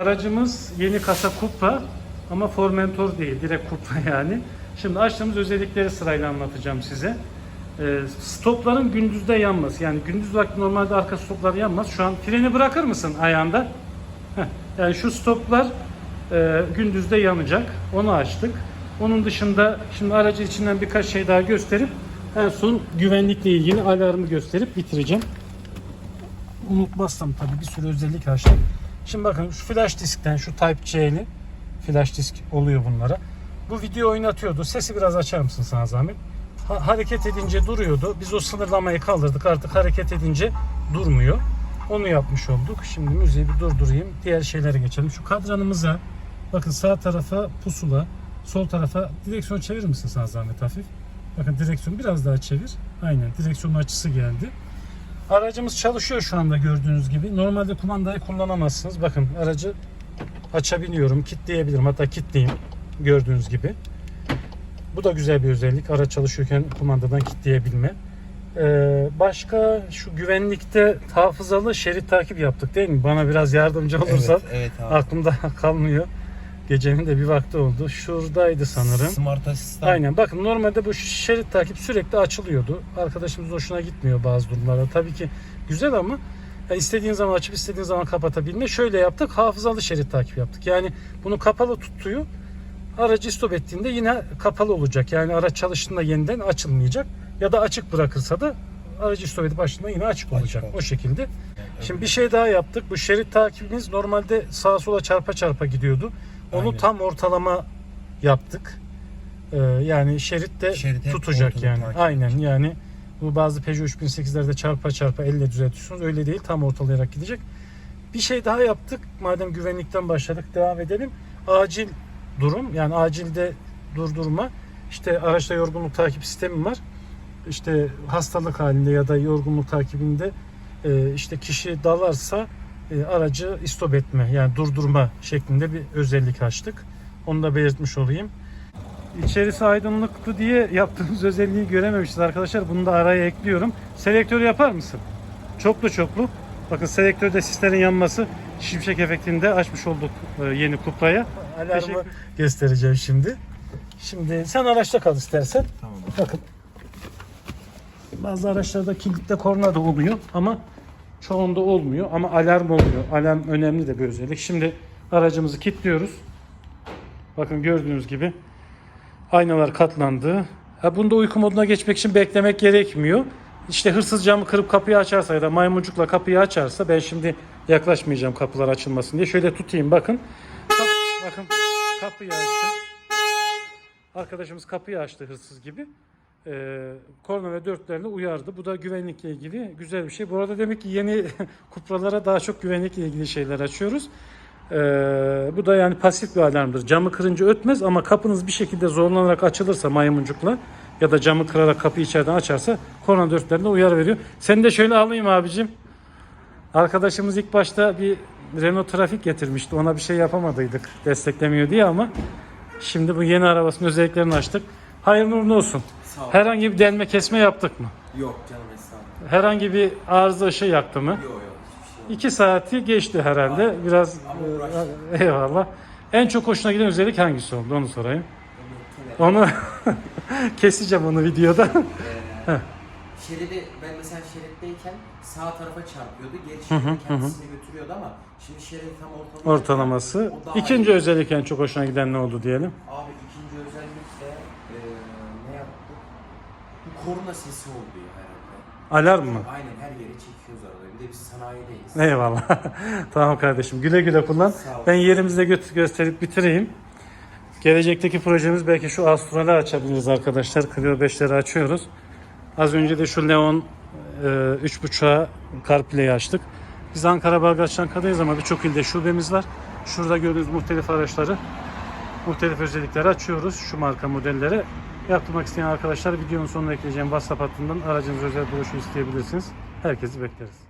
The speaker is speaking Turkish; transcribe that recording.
Aracımız yeni kasa Cupra ama Formentor değil, direkt Cupra yani. Şimdi açtığımız özellikleri sırayla anlatacağım size. Ee, stopların gündüzde yanması. Yani gündüz vakti normalde arka stoplar yanmaz. Şu an freni bırakır mısın ayağında? Yani şu stoplar e, gündüzde yanacak. Onu açtık. Onun dışında şimdi aracı içinden birkaç şey daha gösterip en son güvenlikle ilgili alarmı gösterip bitireceğim. Unutmazsam tabii bir sürü özellik açtım. Şimdi bakın şu flash diskten şu Type C'li flash disk oluyor bunlara. Bu video oynatıyordu. Sesi biraz açar mısın sana zahmet? Ha- hareket edince duruyordu. Biz o sınırlamayı kaldırdık. Artık hareket edince durmuyor. Onu yapmış olduk. Şimdi müziği bir durdurayım. Diğer şeylere geçelim. Şu kadranımıza bakın sağ tarafa pusula, sol tarafa direksiyon çevirir misin sana zahmet hafif? Bakın direksiyon biraz daha çevir. Aynen direksiyonun açısı geldi. Aracımız çalışıyor şu anda gördüğünüz gibi. Normalde kumandayı kullanamazsınız. Bakın aracı açabiliyorum, kilitleyebilirim. Hatta kilitleyeyim gördüğünüz gibi. Bu da güzel bir özellik. Araç çalışıyorken kumandadan kilitleyebilme. Ee, başka şu güvenlikte hafızalı şerit takip yaptık değil mi? Bana biraz yardımcı olursan Evet, evet abi. aklımda kalmıyor. Gecenin de bir vakti oldu. Şuradaydı sanırım. Smart asistan. Aynen bakın normalde bu şerit takip sürekli açılıyordu. Arkadaşımız hoşuna gitmiyor bazı durumlarda. Tabii ki güzel ama ya istediğin zaman açıp istediğin zaman kapatabilme. Şöyle yaptık hafızalı şerit takip yaptık. Yani bunu kapalı tutuyor. Aracı stop ettiğinde yine kapalı olacak. Yani araç çalıştığında yeniden açılmayacak. Ya da açık bırakırsa da aracı stop edip açtığında yine açık olacak. olacak. O şekilde. Şimdi bir şey daha yaptık. Bu şerit takibimiz normalde sağa sola çarpa çarpa gidiyordu. Onu Aynen. tam ortalama yaptık. Ee, yani şerit de Şerit hep tutacak yani. takip Aynen yani bu bazı Peugeot 3008'lerde çarpa çarpa elle düzeltiyorsunuz. Öyle değil tam ortalayarak gidecek. Bir şey daha yaptık. Madem güvenlikten başladık devam edelim. Acil durum yani acilde durdurma. İşte araçta yorgunluk takip sistemi var. İşte hastalık halinde ya da yorgunluk takibinde e, işte kişi dalarsa aracı istop etme yani durdurma şeklinde bir özellik açtık. Onu da belirtmiş olayım. İçerisi aydınlıklı diye yaptığımız özelliği görememişiz arkadaşlar. Bunu da araya ekliyorum. Selektör yapar mısın? Çoklu çoklu. Bakın selektörde sislerin yanması şimşek efektinde açmış olduk e, yeni kupraya. Alarmı göstereceğim şimdi. Şimdi sen araçta kal istersen. Tamam. Bakın. Bazı araçlarda kilitte korna da oluyor ama çoğunda olmuyor ama alarm oluyor. Alarm önemli de bir özellik. Şimdi aracımızı kilitliyoruz. Bakın gördüğünüz gibi aynalar katlandı. Ha, bunda uyku moduna geçmek için beklemek gerekmiyor. İşte hırsız camı kırıp kapıyı açarsa ya da maymuncukla kapıyı açarsa ben şimdi yaklaşmayacağım kapılar açılmasın diye. Şöyle tutayım bakın. Kap- bakın kapıyı açtı. Arkadaşımız kapıyı açtı hırsız gibi. Ee, korna ve dörtlerini uyardı. Bu da güvenlikle ilgili güzel bir şey. Bu arada demek ki yeni kupralara daha çok güvenlikle ilgili şeyler açıyoruz. Ee, bu da yani pasif bir alarmdır. Camı kırınca ötmez ama kapınız bir şekilde zorlanarak açılırsa maymuncukla ya da camı kırarak kapıyı içeriden açarsa korna dörtlerinde uyarı veriyor. Seni de şöyle alayım abicim. Arkadaşımız ilk başta bir Renault Trafik getirmişti. Ona bir şey yapamadıydık desteklemiyor diye ama şimdi bu yeni arabasının özelliklerini açtık. Hayırlı uğurlu olsun. Ol. Herhangi bir delme kesme yaptık mı? Yok canım estağfurullah. Herhangi bir arıza ışığı yaktı mı? Yok yok hiçbir şey yok. İki saati geçti herhalde. Biraz Ama uğraştık. e, eyvallah. En çok hoşuna giden özellik hangisi oldu onu sorayım. Onu keseceğim onu videoda. Ee, şeridi ben mesela şeritteyken sağ tarafa çarpıyordu. Geri şeride kendisini götürüyordu ama şimdi şeridi tam ortalama. Ortalaması. O daha İkinci iyi. özellik en çok hoşuna giden ne oldu diyelim. Abi ikinci özellik de e, ne yaptı? Bu korna sesi oldu ya herhalde. Alarm mı? Aynen her yeri çekiyoruz arada. Bir de biz sanayideyiz. Eyvallah. tamam kardeşim. Güle güle kullan. Sağ ol. Ben yerimizde gö- gösterip bitireyim. Gelecekteki projemiz belki şu Astral'i açabiliriz arkadaşlar. Clio 5'leri açıyoruz. Az önce de şu Leon e, 3.5'a CarPlay'i açtık. Biz Ankara Balgaç Çankada'yız ama birçok ilde şubemiz var. Şurada gördüğünüz muhtelif araçları, muhtelif özellikleri açıyoruz. Şu marka modelleri. Yaptırmak isteyen arkadaşlar videonun sonuna ekleyeceğim WhatsApp hattından aracınız özel broşür isteyebilirsiniz. Herkesi bekleriz.